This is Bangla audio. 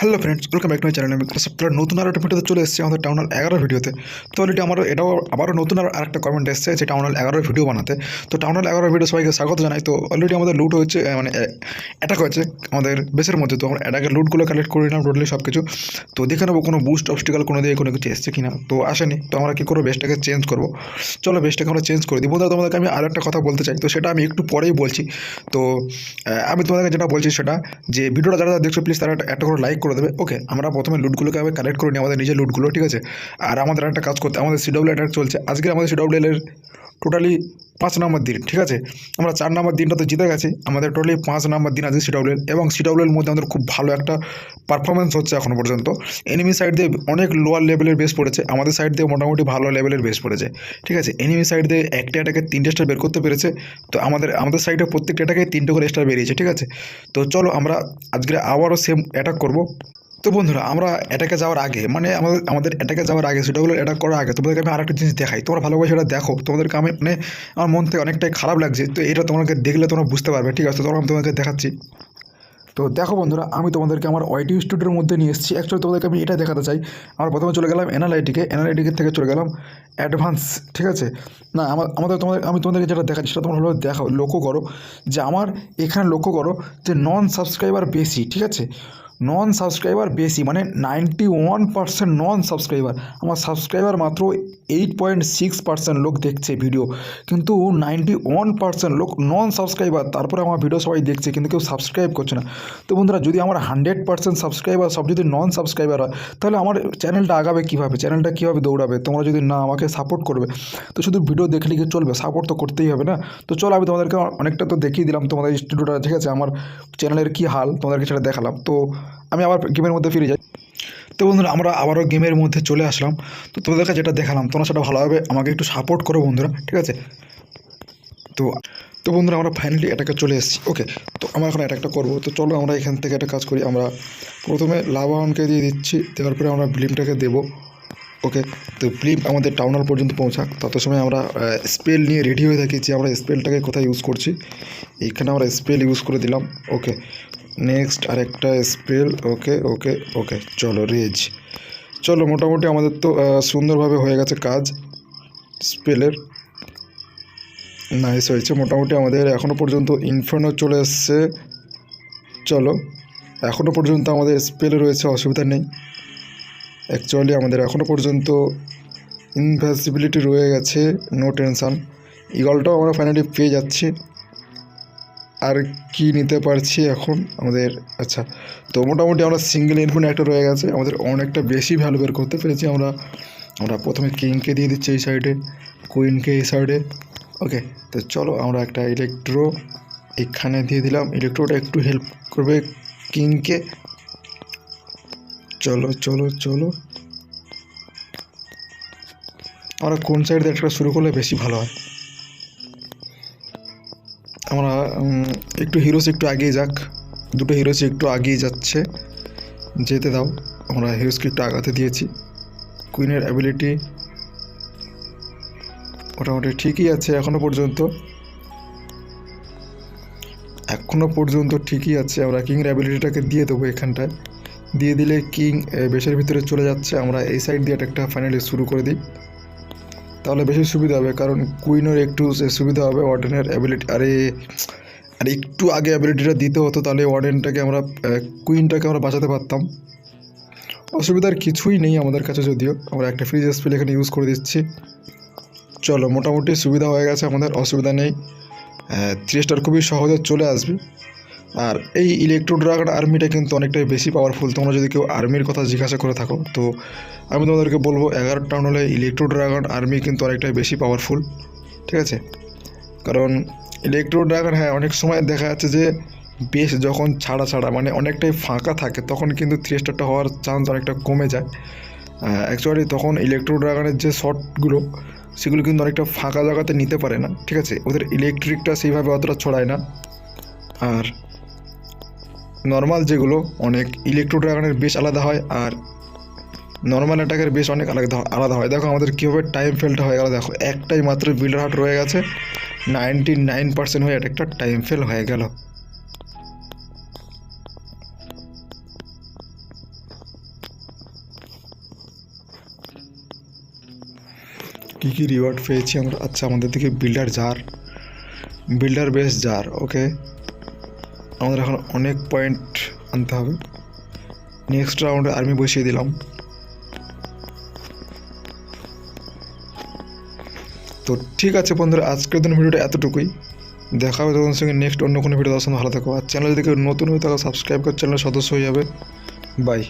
Hello friends welcome back to my channel আমি সপ্তাহের নতুন আর একটা চলে এসেছি আমাদের টাউন হল এগারো ভিডিওতে তো অলরেডি আমার এটাও আবারও নতুন আর একটা কমেন্ট এসেছে যে টাউন হল এগারোর ভিডিও বানাতে। তো টাউন হল এগারো ভিডিও সবাইকে স্বাগত জানাই। তো অলরেডি আমাদের লুট হয়েছে মানে অ্যাটাক হয়েছে আমাদের বেসের মধ্যে। তো আমরা অ্যাটাকের লুটগুলো কালেক্ট করে নিলাম টোটালি সব কিছু তো দেখে নেব কোনো বুস্ট অবস্টিকাল কোনো দিয়ে কোনো কিছু এসছে কিনা। তো আসেনি তো আমরা কী করব? বেসটাকে চেঞ্জ করব। চলো বেসটাকে আমরা চেঞ্জ করে দিই। বন্ধুরা, তোমাদেরকে আমি আরও একটা কথা বলতে চাই। তো সেটা আমি একটু পরেই বলছি। তো আমি তোমাদেরকে যেটা বলছি সেটা যে, ভিডিওটা যারা দেখছ প্লিজ তারা একটা করে লাইক করে দেবে। ওকে, আমরা প্রথমে লুটগুলোকে আবার কালেক্ট করে নিই, আমাদের নিজের লুটগুলো ঠিক আছে? আর আমাদের একটা কাজ করতে, আমাদের সিডব্লিউ অ্যাটাক চলছে। আজকে আমাদের সিডব্লিউ এর টোটালি পাঁচ নম্বর দিন, ঠিক আছে? আমরা চার নম্বর দিনটা তো জিতে গেছি। আমাদের টোটালি পাঁচ নম্বর দিন আছে সিডব্লিউ এবং সিডব্লিউ এর মধ্যে আমাদের খুব ভালো একটা পারফরমেন্স হচ্ছে এখনও পর্যন্ত। এনিমি সাইড দিয়ে অনেক লোয়ার লেভেলের বেস পড়েছে। আমাদের সাইড দিয়ে মোটামুটি ভালো লেভেলের বেস পড়েছে। ঠিক আছে? এনিমি সাইড দিয়ে একটা অ্যাটাকে তিনটে স্টার বের করতে পেরেছে। তো আমাদের আমাদের সাইডে প্রত্যেকটা অ্যাটাকে তিনটে করে স্টার বেরিয়েছে, ঠিক আছে? তো চলো আমরা আজকে আবারও সেম অ্যাটাক করব। তো বন্ধুরা, আমরা অ্যাটাকে যাওয়ার আগে মানে আমাদের আমাদের অ্যাটাকে যাওয়ার আগে সেটা হলো অ্যাটাক করার আগে, তোমাদেরকে আমি আরেকটা জিনিস দেখাই। তোমরা ভালোভাবে সেটা দেখো। তোমাদেরকে আমি মানে আমার মন থেকে অনেকটাই খারাপ লাগছে, তো এটা তোমাকে দেখলে তোমরা বুঝতে পারবে, ঠিক আছে? তো আমি তোমাদেরকে দেখাচ্ছি। তো দেখো বন্ধুরা, আমি তোমাদেরকে আমার ওয়াইটি স্টুডিওর মধ্যে নিয়ে এসেছি। অ্যাকচুয়ালি তোমাদেরকে আমি এটা দেখাতে চাই। আমরা প্রথমে চলে গেলাম এনআলআইটিকে এনআলআইটিকে থেকে চলে গেলাম অ্যাডভান্স ঠিক আছে? না আমার আমাদের তোমাদের, আমি তোমাদেরকে যেটা দেখাচ্ছি, সেটা তোমরা হলো দেখো, লক্ষ্য করো যে আমার এখানে লক্ষ্য করো যে নন সাবস্ক্রাইবার বেশি, ঠিক আছে? নন সাবস্ক্রাইবার বেশি মানে ninety one percent non subscriber আমার সাবস্ক্রাইবার মাত্র এইট পয়েন্ট সিক্স পার্সেন্ট লোক দেখছে ভিডিও কিন্তু নাইনটি ওয়ান পার্সেন্ট লোক নন সাবস্ক্রাইবার তারপরে আমার ভিডিও সবাই দেখছে, কিন্তু কেউ সাবস্ক্রাইব করছে না। তো বন্ধুরা, যদি আমার হান্ড্রেড পার্সেন্ট সাবস্ক্রাইবার সব যদি নন সাবস্ক্রাইবার হয়, তাহলে আমার চ্যানেলটা আগাবে কীভাবে? চ্যানেলটা কীভাবে দৌড়াবে? তোমরা যদি না আমাকে সাপোর্ট করবে, তো শুধু ভিডিও দেখলে কি চলবে সাপোর্ট তো করতেই হবে না। তো চলো, আমি তোমাদেরকে অনেকটা তো দেখিয়ে দিলাম তোমাদের স্টুডিওটা ঠিক আছে, আমার চ্যানেলের কী হাল তোমাদেরকে সেটা দেখালাম। তো আমি আবার গেমের মধ্যে ফিরে যাই। তো বন্ধুরা, আমরা আবারও গেমের মধ্যে চলে আসলাম। তো তোমাদেরকে যেটা দেখালাম, তোমরা সেটা ভালোভাবে আমাকে একটু সাপোর্ট করো বন্ধুরা, ঠিক আছে? তো তো বন্ধুরা, আমরা ফাইনালি এটাকে চলে এসেছি। ওকে তো আমরা এখন অ্যাটাকটা করব। তো চলো আমরা এখান থেকে একটা কাজ করি। আমরা প্রথমে লাভানকে দিয়ে দিচ্ছি, দেওয়ার পরে আমরা ব্লিমটাকে দেবো। ওকে তো ব্লিম আমাদের টাউনার পর্যন্ত পৌঁছাক। তত সময় আমরা স্পেল নিয়ে রেডি হয়ে থাকি যে আমরা স্পেলটাকে কোথায় ইউজ করছি। এইখানে আমরা স্পেল ইউজ করে দিলাম। ওকে নেক্সট আরেকটা স্পেল ওকে ওকে ওকে চলো রেজ চলো, মোটামুটি আমাদের তো সুন্দরভাবে হয়ে গেছে কাজ স্পেলের নাইস হয়েছে। মোটামুটি আমাদের এখনও পর্যন্ত ইনফার্নো চলে এসছে। চলো এখনও পর্যন্ত আমাদের স্পেলে রয়েছে, অসুবিধা নেই। অ্যাকচুয়ালি আমাদের এখনও পর্যন্ত ইনভ্যাসিবিলিটি রয়ে গেছে নো টেনশান ইগলটাও আমরা ফাইনালি পেয়ে যাচ্ছি। আর কি নিতে পারছি এখন? আমাদের আচ্ছা তো মোটামুটি আমরা সিঙ্গেল ইনফোন একটা রয়ে গেছে। আমাদের অনেকটা বেশি ভ্যালু বের করতে পেরেছি আমরা। আমরা প্রথমে কিংকে দিয়ে দিচ্ছি এই সাইডে কুইনকে এই সাইডে ওকে তো চলো আমরা একটা ইলেকট্রো এখানে দিয়ে দিলাম। ইলেকট্রোটা একটু হেল্প করবে কিংকে চলো চলো চলো। আমরা কোন সাইড দিয়ে একটা শুরু করলে বেশি ভালো হয়? আমরা একটু হিরোস একটু আগিয়ে যাক। দুটো হিরোস একটু আগিয়ে যাচ্ছে। যেতে দাও, আমরা হিরোসকে একটু আগাতে দিয়েছি। কুইনের অ্যাবিলিটি মোটামুটি ঠিকই আছে এখনও পর্যন্ত। এখনও পর্যন্ত ঠিকই আছে, আমরা কিংয়ের অ্যাবিলিটিটাকে দিয়ে দেবো এখানটায়। দিয়ে দিলে কিং বেশের ভিতরে চলে যাচ্ছে। আমরা এই সাইড দিয়ে একটা ফাইনালি শুরু করে দিই। তাহলে বেশি সুবিধা হবে, কারণ কুইনের একটু সুবিধা হবে ওয়ার্ডেনের অ্যাবিলিটি আরে, আর একটু আগে অ্যাবিলিটিটা দিতে হতো, তাহলে ওয়ার্ডেনটাকে আমরা কুইনটাকে আমরা বাঁচাতে পারতাম। অসুবিধার কিছুই নেই আমাদের কাছে যদিও, আমরা একটা ফ্রিজ স্পেল এখানে ইউজ করে দিচ্ছি। চলো, মোটামুটি সুবিধা হয়ে গেছে আমাদের, অসুবিধা নেই। থ্রি স্টার খুবই সহজে চলে আসবে। আর এই ইলেকট্রো ড্রাগন আর্মিটা কিন্তু অনেকটাই বেশি পাওয়ারফুল তোমরা যদি কেউ আর্মির কথা জিজ্ঞাসা করে থাকো, তো আমি তোমাদেরকে বলব, এগারো টাউন হলে ইলেকট্রো ড্রাগন আর্মি কিন্তু অনেকটাই বেশি পাওয়ারফুল ঠিক আছে? কারণ ইলেকট্রো ড্রাগন হ্যাঁ অনেক সময় দেখা যাচ্ছে যে বেশ যখন ছাড়া ছাড়া মানে অনেকটাই ফাঁকা থাকে, তখন কিন্তু থ্রি স্টারটা হওয়ার চান্স অনেকটা কমে যায়। অ্যাকচুয়ালি তখন ইলেকট্রো ড্রাগনের যে শটগুলো সেগুলো কিন্তু অনেকটা ফাঁকা জায়গাতে নিতে পারে না, ঠিক আছে? ওদের ইলেকট্রিকটা সেইভাবে অতটা ছড়ায় না। আর নর্মাল যেগুলো, অনেক ইলেকট্রো ড্রাগনের বেশ আলাদা হয় আর নর্মাল অ্যাটাকের বেশ অনেক আলাদা আলাদা হয়। দেখো আমাদের কীভাবে টাইম ফেলটা হয়ে গেল। দেখো, একটাই মাত্র বিল্ডার হাট রয়ে গেছে। নাইনটি নাইন পার্সেন্ট হয়ে অ্যাটাকটা টাইম ফেল হয়ে গেল। কী কী রিওয়ার্ড পেয়েছি আমরা? আচ্ছা আমাদের দিকে বিল্ডার জার বিল্ডার বেশ জার ওকে আমাদের এখন অনেক পয়েন্ট আনতে হবে। নেক্সট রাউন্ডে আর্মি বসিয়ে দিলাম। তো ঠিক আছে বন্ধুরা, আজকের দিন ভিডিওটা এতটুকুই। দেখা হবে তোমাদের সঙ্গে নেক্সট অন্য কোনো ভিডিও দর্শন ভালো থাকো। আর চ্যানেল যদি কেউ নতুন হয়ে থাকো সাবস্ক্রাইব করে চ্যানেলের সদস্য হয়ে যাবে। বাই